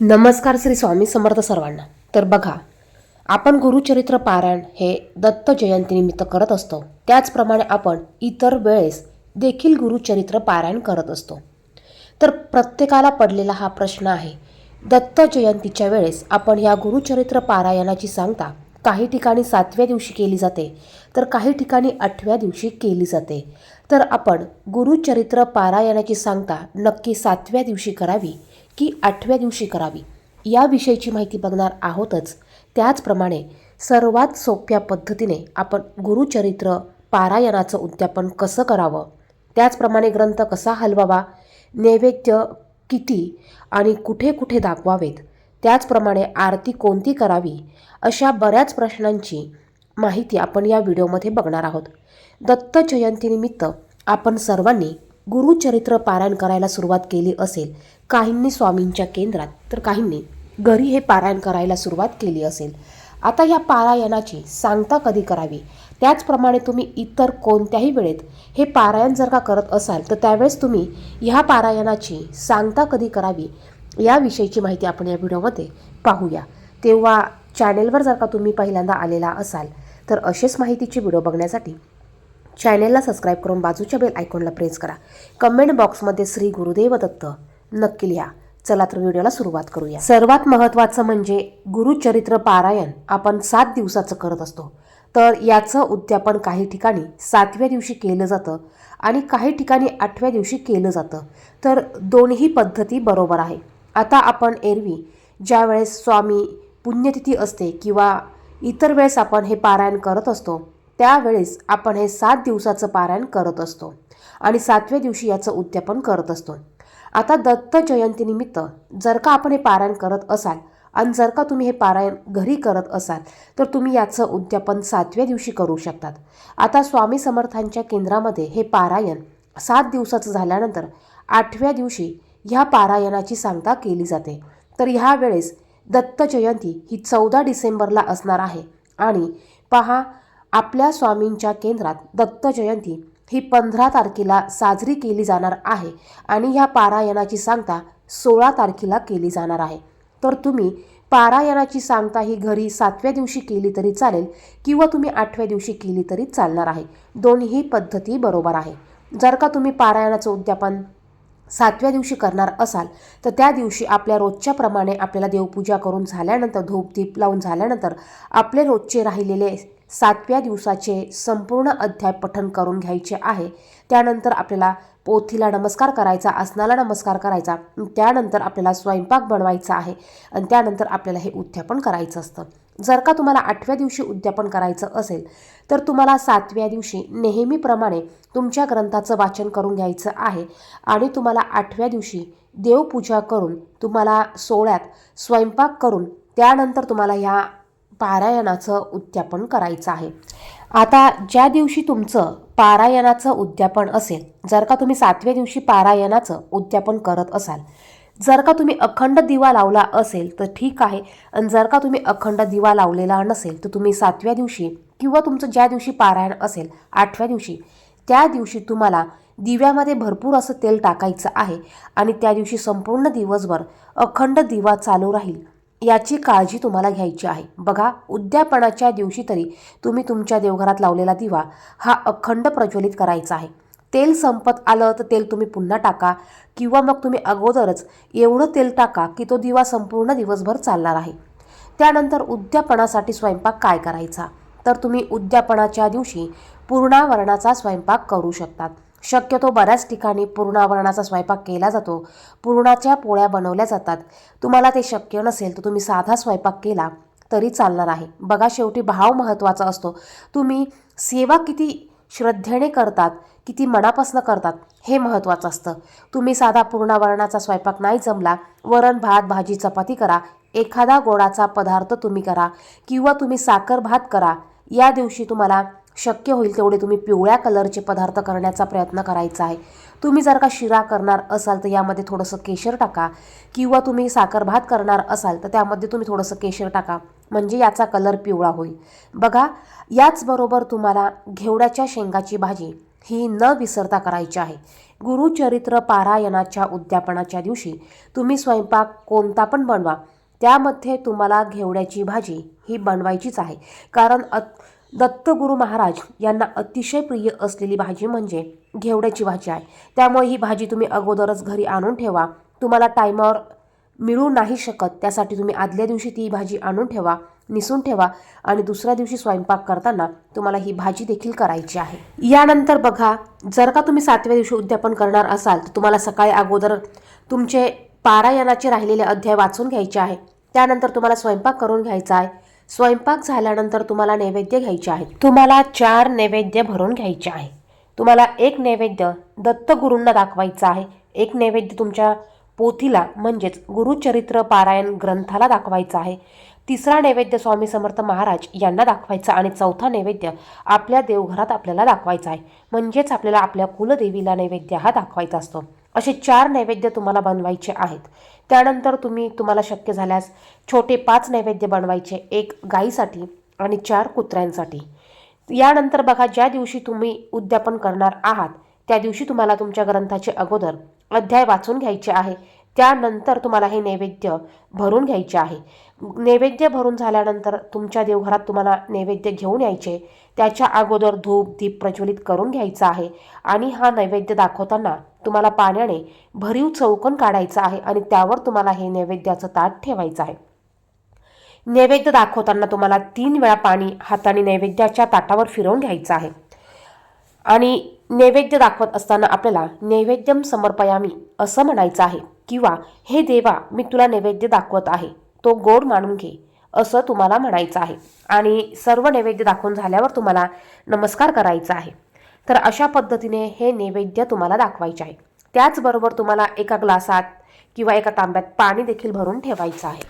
नमस्कार श्री स्वामी समर्थ सर्वांना. तर बघा आपण गुरुचरित्र पारायण हे दत्त जयंतीनिमित्त करत असतो. त्याचप्रमाणे आपण इतर वेळेस देखील गुरुचरित्र पारायण करत असतो. तर प्रत्येकाला पडलेला हा प्रश्न आहे दत्त जयंतीच्या वेळेस आपण या गुरुचरित्र पारायणाची सांगता काही ठिकाणी सातव्या दिवशी केली जाते तर काही ठिकाणी आठव्या दिवशी केली जाते. तर आपण गुरुचरित्र पारायणाची सांगता नक्की सातव्या दिवशी करावी की आठव्या दिवशी करावी. याविषयीची माहिती बघणार आहोतच. त्याचप्रमाणे सर्वात सोप्या पद्धतीने आपण गुरुचरित्र पारायणाचं उद्यापन कसं करावं? त्याचप्रमाणे ग्रंथ कसा हलवावा? नैवेद्य किती आणि कुठे कुठे दाखवावेत? त्याचप्रमाणे आरती कोणती करावी? अशा बऱ्याच प्रश्नांची माहिती आपण या व्हिडिओमध्ये बघणार आहोत. दत्त जयंतीनिमित्त आपण सर्वांनी गुरुचरित्र पारायण करायला सुरुवात केली असेल काहींनी स्वामींच्या केंद्रात तर काहींनी घरी हे पारायण करायला सुरुवात केली असेल. आता या पारायणाची सांगता कधी करावी? त्याचप्रमाणे तुम्ही इतर कोणत्याही वेळेत हे पारायण जर का करत असाल तर त्यावेळेस तुम्ही ह्या पारायणाची सांगता कधी करावी? याविषयीची माहिती आपण या व्हिडिओमध्ये पाहूया. तेव्हा चॅनेलवर जर का तुम्ही पहिल्यांदा आलेला असाल तर असेच माहितीचे व्हिडिओ बघण्यासाठी चॅनेलला सबस्क्राईब करून बाजूच्या बेल आयकॉनला प्रेस करा. कमेंट बॉक्समध्ये श्री गुरुदेव दत्त नक्की लिहा. चला तर व्हिडिओला सुरुवात करूया. सर्वात महत्त्वाचं म्हणजे गुरुचरित्र पारायण आपण सात दिवसाचं करत असतो. तर याचं उद्यापन काही ठिकाणी सातव्या दिवशी केलं जातं आणि काही ठिकाणी आठव्या दिवशी केलं जातं. तर दोन्ही पद्धती बरोबर आहे. आता आपण एरवी ज्यावेळेस स्वामी पुण्यतिथी असते किंवा इतर वेळेस आपण हे पारायण करत असतो त्यावेळेस आपण हे सात दिवसाचं पारायण करत असतो आणि सातव्या दिवशी याचं उद्यापन करत असतो. आता दत्त जयंतीनिमित्त जर का आपण हे पारायण करत असाल आणि जर का तुम्ही हे पारायण घरी करत असाल तर तुम्ही याचं उद्यापन सातव्या दिवशी करू शकतात. आता स्वामी समर्थांच्या केंद्रामध्ये हे पारायण सात दिवसाचं झाल्यानंतर आठव्या दिवशी ह्या पारायणाची सांगता केली जाते. तर ह्या वेळेस दत्त जयंती ही चौदा डिसेंबरला असणार आहे. आणि पहा आपल्या स्वामींच्या केंद्रात दत्त जयंती ही पंधरा तारखेला साजरी केली जाणार आहे आणि ह्या पारायणाची सांगता सोळा तारखेला केली जाणार आहे. तर तुम्ही पारायणाची सांगता ही घरी सातव्या दिवशी केली तरी चालेल किंवा तुम्ही आठव्या दिवशी केली तरी चालणार आहे. दोन्ही पद्धती बरोबर आहे. जर का तुम्ही पारायणाचं उद्यापन सातव्या दिवशी करणार असाल तर त्या दिवशी आपल्या रोजच्याप्रमाणे आपल्याला देवपूजा करून झाल्यानंतर धूप दीप लावून झाल्यानंतर आपले रोजचे राहिलेले सातव्या दिवसाचे संपूर्ण अध्याय पठण करून घ्यायचे आहे. त्यानंतर आपल्याला पोथीला नमस्कार करायचा आसनाला नमस्कार करायचा त्यानंतर आपल्याला स्वयंपाक बनवायचा आहे आणि त्यानंतर आपल्याला हे उद्यापन करायचं असतं. जर का तुम्हाला आठव्या दिवशी उद्यापन करायचं असेल तर तुम्हाला सातव्या दिवशी नेहमीप्रमाणे तुमच्या ग्रंथाचं वाचन करून घ्यायचं आहे आणि तुम्हाला आठव्या दिवशी देवपूजा करून तुम्हाला सोहळ्यात स्वयंपाक करून त्यानंतर तुम्हाला ह्या पारायणाचं उद्यापन करायचं आहे. आता ज्या दिवशी तुमचं पारायणाचं उद्यापन असेल जर का तुम्ही सातव्या दिवशी पारायणाचं उद्यापन करत असाल जर का तुम्ही अखंड दिवा लावला असेल तर ठीक आहे. आणि जर का तुम्ही अखंड दिवा लावलेला नसेल तर तुम्ही सातव्या दिवशी किंवा तुमचं ज्या दिवशी पारायण असेल आठव्या दिवशी त्या दिवशी तुम्हाला दिव्यामध्ये भरपूर असं तेल टाकायचं आहे. आणि त्या दिवशी संपूर्ण दिवसभर अखंड दिवा चालू राहील. याची काळजी तुम्हाला घ्यायची आहे. बघा उद्यापनाच्या दिवशी तरी तुम्ही तुमच्या देवघरात लावलेला दिवा हा अखंड प्रज्वलित करायचा आहे. तेल संपत आलं तर तेल तुम्ही पुन्हा टाका किंवा मग तुम्ही अगोदरच एवढं तेल टाका की तो दिवा संपूर्ण दिवसभर चालणार आहे. त्यानंतर उद्यापनासाठी स्वयंपाक काय करायचा? तर तुम्ही उद्यापनाच्या दिवशी पूर्णावरणाचा स्वयंपाक करू शकतात. शक्यतो बऱ्याच ठिकाणी पूर्णावरणाचा स्वयंपाक केला जातो. पूर्णाच्या पोळ्या बनवल्या जातात. तुम्हाला ते शक्य नसेल तर तुम्ही साधा स्वयंपाक केला तरी चालणार आहे. बघा शेवटी भाव महत्त्वाचा असतो. तुम्ही सेवा किती श्रद्धेने करतात किती मनापासून करतात हे महत्त्वाचं असतं. तुम्ही साधा पूर्णावरणाचा स्वयंपाक नाही जमला वरण भात भाजी चपाती करा. एखादा गोडाचा पदार्थ तुम्ही करा किंवा तुम्ही साखर भात करा. या दिवशी तुम्हाला शक्य होईल तेवढे तुम्ही पिवळ्या कलरचे पदार्थ करण्याचा प्रयत्न करायचा आहे. तुम्ही जर का शिरा करणार असाल तर यामध्ये थोडंसं केशर टाका किंवा तुम्ही साखर भात करणार असाल तर त्यामध्ये तुम्ही थोडंसं केशर टाका म्हणजे याचा कलर पिवळा होईल. बघा याचबरोबर तुम्हाला घेवड्याच्या शेंगाची भाजी ही न विसरता करायची आहे. गुरुचरित्र पारायणाच्या उद्यापनाच्या दिवशी तुम्ही स्वयंपाक कोणता पण बनवा त्यामध्ये तुम्हाला घेवड्याची भाजी ही बनवायचीच आहे. कारण अ दत्तगुरु महाराज यांना अतिशय प्रिय असलेली भाजी म्हणजे घेवड्याची भाजी आहे. त्यामुळे ही भाजी तुम्ही अगोदरच घरी आणून ठेवा. तुम्हाला टायमावर मिळू नाही शकत. त्यासाठी तुम्ही आदल्या दिवशी ती भाजी आणून ठेवा निसून ठेवा आणि दुसऱ्या दिवशी स्वयंपाक करताना तुम्हाला ही भाजी देखील करायची आहे. यानंतर बघा जर का तुम्ही सातव्या दिवशी उद्यापन करणार असाल तर तुम्हाला सकाळी अगोदर तुमचे पारायणाचे राहिलेले अध्याय वाचून घ्यायचे आहे. त्यानंतर तुम्हाला स्वयंपाक करून घ्यायचा आहे. स्वयंपाक झाल्यानंतर तुम्हाला नैवेद्य घ्यायचे आहेत. तुम्हाला चार नैवेद्य भरून घ्यायचे आहे. तुम्हाला एक नैवेद्य दत्तगुरूंना दाखवायचं आहे. एक नैवेद्य तुमच्या पोथीला म्हणजेच गुरुचरित्र पारायण ग्रंथाला दाखवायचा आहे. तिसरा नैवेद्य स्वामी समर्थ महाराज यांना दाखवायचा आणि चौथा नैवेद्य आपल्या देवघरात आपल्याला दाखवायचा आहे. म्हणजेच आपल्याला आपल्या कुलदेवीला नैवेद्य हा दाखवायचा असतो. असे चार नैवेद्य तुम्हाला बनवायचे आहेत. त्यानंतर तुम्ही तुम्हाला शक्य झाल्यास छोटे पाच नैवेद्य बनवायचे एक गाईसाठी आणि चार कुत्र्यांसाठी. यानंतर बघा ज्या दिवशी तुम्ही उद्यापन करणार आहात त्या दिवशी तुम्हाला तुमच्या ग्रंथाचे अगोदर अध्याय वाचून घ्यायचे आहे. त्यानंतर तुम्हाला हे नैवेद्य भरून घ्यायचे आहे. नैवेद्य भरून झाल्यानंतर तुमच्या देवघरात तुम्हाला नैवेद्य घेऊन यायचे. त्याच्या अगोदर धूप दीप प्रज्वलित करून घ्यायचा आहे आणि हा नैवेद्य दाखवताना तुम्हाला पाण्याने भरीव चौकन काढायचा आहे आणि त्यावर तुम्हाला हे नैवेद्याचं ताट ठेवायचं आहे. नैवेद्य दाखवताना तुम्हाला तीन वेळा पाणी हाताने नैवेद्याच्या ताटावर फिरवून घ्यायचं आहे. आणि नैवेद्य दाखवत असताना आपल्याला नैवेद्यम समर्पयामी असं म्हणायचं आहे. किंवा हे देवा मी तुला नैवेद्य दाखवत आहे. तो गोड मानून घे. असं तुम्हाला म्हणायचं आहे. आणि सर्व नैवेद्य दाखवून झाल्यावर तुम्हाला नमस्कार करायचा आहे. तर अशा पद्धतीने हे नैवेद्य तुम्हाला दाखवायचे आहे. त्याचबरोबर तुम्हाला एका ग्लासात किंवा एका तांब्यात पाणी देखील भरून ठेवायचं आहे.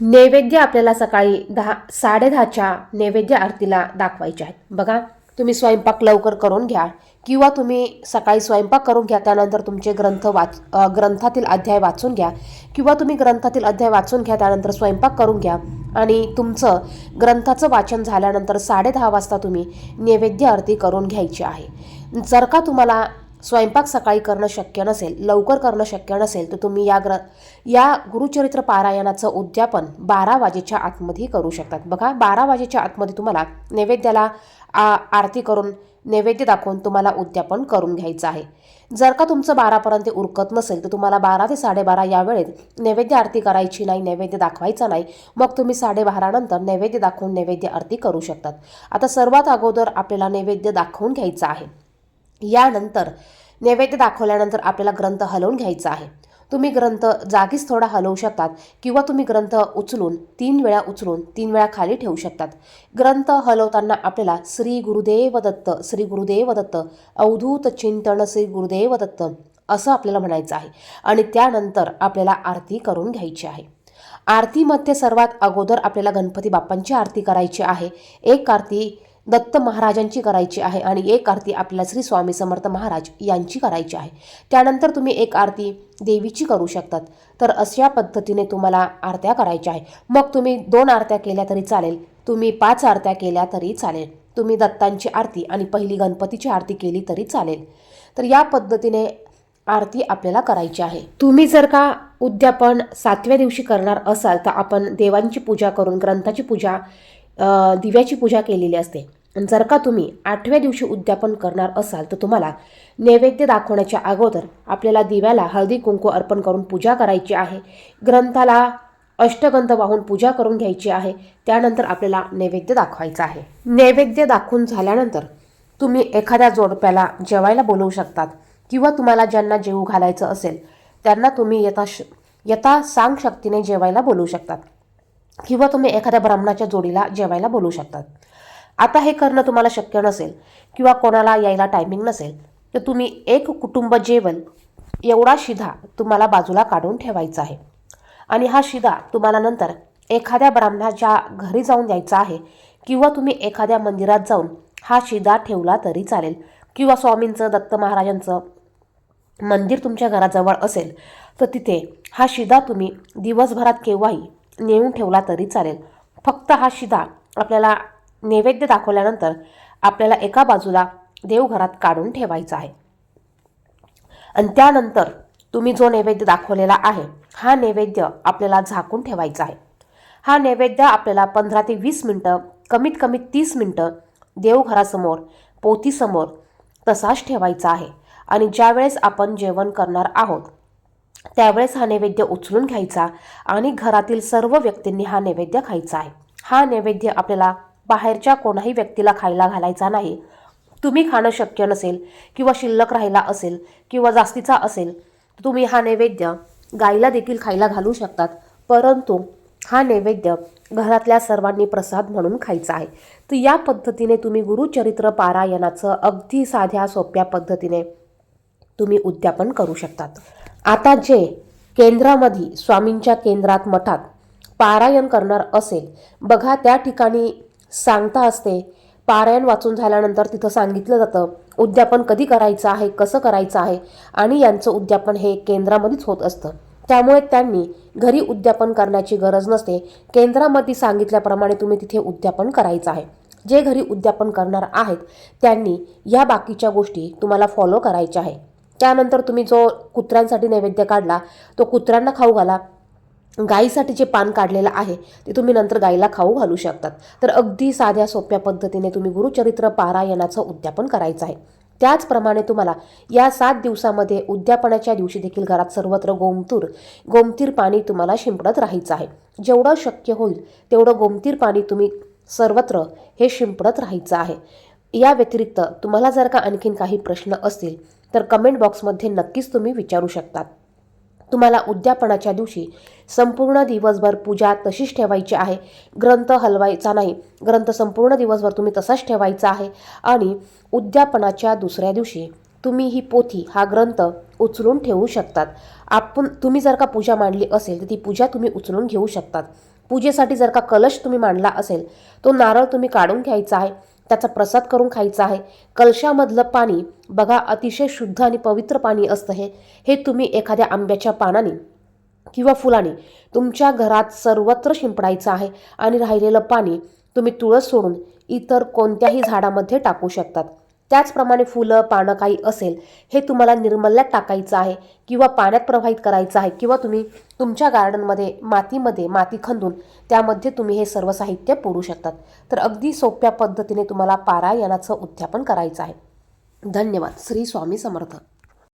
नैवेद्य आपल्याला सकाळी दहा साडेदहाच्या नैवेद्य आरतीला दाखवायचे आहेत. बघा तुम्ही स्वयंपाक लवकर करून घ्या किंवा तुम्ही सकाळी स्वयंपाक करून घ्या त्यानंतर तुमचे ग्रंथ वाच ग्रंथातील अध्याय वाचून घ्या किंवा तुम्ही ग्रंथातील अध्याय वाचून घ्या त्यानंतर स्वयंपाक करून घ्या. आणि तुमचं ग्रंथाचं वाचन झाल्यानंतर साडेदहा वाजता तुम्ही नैवेद्य आरती करून घ्यायची आहे. जर का तुम्हाला स्वयंपाक सकाळी करणं शक्य नसेल लवकर करणं शक्य नसेल तर तुम्ही या ग्र या गुरुचरित्र पारायणाचं उद्यापन बारा वाजेच्या आतमध्ये करू शकतात. बघा बारा वाजेच्या आतमध्ये तुम्हाला नैवेद्याला आ आरती करून नैवेद्य दाखवून तुम्हाला उद्यापन करून घ्यायचं आहे. जर का तुमचं बारापर्यंत उरकत नसेल तर तुम्हाला बारा ते साडेबारा या वेळेत नैवेद्य आरती करायची नाही नैवेद्य दाखवायचा नाही. मग तुम्ही साडेबारानंतर नैवेद्य दाखवून नैवेद्य आरती करू शकतात. आता सर्वात अगोदर आपल्याला नैवेद्य दाखवून घ्यायचं आहे. यानंतर नैवेद्य दाखवल्यानंतर आपल्याला ग्रंथ हलवून घ्यायचा आहे. तुम्ही ग्रंथ जागीच थोडा हलवू शकतात किंवा तुम्ही ग्रंथ उचलून तीन वेळा उचलून तीन वेळा खाली ठेवू शकतात. ग्रंथ हलवताना आपल्याला श्री गुरुदेव दत्त श्री गुरुदेव दत्त अवधूत चिंतन श्री गुरुदेव दत्त असं आपल्याला म्हणायचं आहे. आणि त्यानंतर आपल्याला आरती करून घ्यायची आहे. आरतीमध्ये सर्वात अगोदर आपल्याला गणपती बाप्पांची आरती करायची आहे. एक आरती दत्त महाराजांची करायची आहे आणि एक आरती आपल्याला श्री स्वामी समर्थ महाराज यांची करायची आहे. त्यानंतर तुम्ही एक आरती देवीची करू शकतात. तर अशा पद्धतीने तुम्हाला आरत्या करायच्या आहे. मग तुम्ही दोन आरत्या केल्या तरी चालेल. तुम्ही पाच आरत्या केल्या तरी चालेल. तुम्ही दत्तांची आरती आणि पहिली गणपतीची आरती केली तरी चालेल. तर या पद्धतीने आरती आपल्याला करायची आहे. तुम्ही जर का उद्यापन सातव्या दिवशी करणार असाल तर आपण देवांची पूजा करून ग्रंथाची पूजा दिव्याची पूजा केलेली असते. आणि जर का तुम्ही आठव्या दिवशी उद्यापन करणार असाल तर तुम्हाला नैवेद्य दाखवण्याच्या अगोदर आपल्याला दिव्याला हळदी कुंकू अर्पण करून पूजा करायची आहे. ग्रंथाला अष्टगंध वाहून पूजा करून घ्यायची आहे. त्यानंतर आपल्याला नैवेद्य दाखवायचा आहे. नैवेद्य दाखवून झाल्यानंतर तुम्ही एखाद्या जोडप्याला जेवायला बोलवू शकतात किंवा तुम्हाला ज्यांना जेवू घालायचं असेल त्यांना तुम्ही यथा यथा सांग शक्तीने जेवायला बोलवू शकतात. किंवा तुम्ही एखाद्या ब्राह्मणाच्या जोडीला जेवायला बोलवू शकतात. आता हे करणं तुम्हाला शक्य नसेल किंवा कोणाला यायला टायमिंग नसेल तर तुम्ही एक कुटुंब जेवण एवढा शिधा तुम्हाला बाजूला काढून ठेवायचा आहे. आणि हा शिदा तुम्हाला नंतर एखाद्या ब्राह्मणाच्या घरी जाऊन द्यायचा आहे किंवा तुम्ही एखाद्या मंदिरात जाऊन हा शिदा ठेवला तरी चालेल किंवा स्वामींचं दत्त महाराजांचं मंदिर तुमच्या घराजवळ असेल तर तिथे हा शिदा तुम्ही दिवसभरात केव्हाही नेऊन ठेवला तरी चालेल. फक्त हा शिदा आपल्याला नैवेद्य दाखवल्यानंतर आपल्याला एका बाजूला देवघरात काढून ठेवायचा आहे. आणि त्यानंतर तुम्ही जो नैवेद्य दाखवलेला आहे हा नैवेद्य आपल्याला झाकून ठेवायचा आहे. हा नैवेद्य आपल्याला पंधरा ते वीस मिनटं कमीत कमी तीस मिनटं देवघरासमोर पोथीसमोर तसाच ठेवायचा आहे. आणि ज्यावेळेस आपण जेवण करणार आहोत त्यावेळेस हा नैवेद्य उचलून घ्यायचा आणि घरातील सर्व व्यक्तींनी हा नैवेद्य खायचा आहे. हा नैवेद्य आपल्याला बाहेरच्या कोणाही व्यक्तीला खायला घालायचा नाही. तुम्ही खाणं शक्य नसेल किंवा शिल्लक राहिला असेल किंवा जास्तीचा असेल तर तुम्ही हा नैवेद्य गाईला देखील खायला घालू शकतात. परंतु हा नैवेद्य घरातल्या सर्वांनी प्रसाद म्हणून खायचा आहे. तर या पद्धतीने तुम्ही गुरुचरित्र पारायणाचं अगदी साध्या सोप्या पद्धतीने तुम्ही उद्यापन करू शकतात. आता जे केंद्रामध्ये स्वामींच्या केंद्रात मठात पारायण करणार असेल बघा त्या ठिकाणी सांगता असते. पारायण वाचून झाल्यानंतर तिथं सांगितलं जातं उद्यापन कधी करायचं आहे कसं करायचं आहे आणि यांचं उद्यापन हे केंद्रामध्येच होत असतं. त्यामुळे त्यांनी घरी उद्यापन करण्याची गरज नसते. केंद्रामध्ये सांगितल्याप्रमाणे तुम्ही तिथे उद्यापन करायचं आहे. जे घरी उद्यापन करणार आहेत त्यांनी या बाकीच्या गोष्टी तुम्हाला फॉलो करायच्या आहे. त्यानंतर तुम्ही जो कुत्र्यांसाठी नैवेद्य काढला तो कुत्र्यांना खाऊ घाला. गाईसाठी जे पान काढलेलं आहे ते तुम्ही नंतर गाईला खाऊ घालू शकतात. तर अगदी साध्या सोप्या पद्धतीने तुम्ही गुरुचरित्र पारायणाचं उद्यापन करायचं आहे. त्याचप्रमाणे तुम्हाला या सात दिवसामध्ये उद्यापनाच्या दिवशी देखील घरात सर्वत्र गोमतूर गोमतीर पाणी तुम्हाला शिंपडत राहायचं आहे. जेवढं शक्य होईल तेवढं गोमतीर पाणी तुम्ही सर्वत्र हे शिंपडत राहायचं आहे. या व्यतिरिक्त तुम्हाला जर का आणखीन काही प्रश्न असतील तर कमेंट बॉक्समध्ये नक्कीच तुम्ही विचारू शकतात. तुम्हाला उद्यापनाच्या दिवशी संपूर्ण दिवसभर पूजा तशीच ठेवायची आहे. ग्रंथ हलवायचा नाही. ग्रंथ संपूर्ण दिवसभर तुम्ही तसाच ठेवायचा आहे. आणि उद्यापनाच्या दुसऱ्या दिवशी तुम्ही ही पोथी हा ग्रंथ उचलून ठेवू शकतात. आपण तुम्ही जर का पूजा मांडली असेल तर ती पूजा तुम्ही उचलून घेऊ शकतात. पूजेसाठी जर का कलश तुम्ही मांडला असेल तो नारळ तुम्ही काढून घ्यायचा आहे. त्याचा प्रसाद करून खायचा आहे. कलशामधलं पाणी बघा अतिशय शुद्ध आणि पवित्र पाणी असतं हे. हे तुम्ही एखाद्या आंब्याच्या पानाने किंवा फुलाने तुमच्या घरात सर्वत्र शिंपडायचं आहे आणि राहिलेलं पाणी तुम्ही तुळस सोडून इतर कोणत्याही झाडामध्ये टाकू शकतात. त्याचप्रमाणे फुलं पानं काही असेल हे तुम्हाला निर्मल्यात टाकायचं आहे किंवा पाण्यात प्रवाहित करायचं आहे किंवा तुम्ही तुमच्या गार्डनमध्ये मातीमध्ये माती खंदून त्यामध्ये तुम्ही हे सर्व साहित्य पुरू शकतात. तर अगदी सोप्या पद्धतीने तुम्हाला पारायणाचं उद्यापन करायचं आहे. धन्यवाद. श्री स्वामी समर्थ.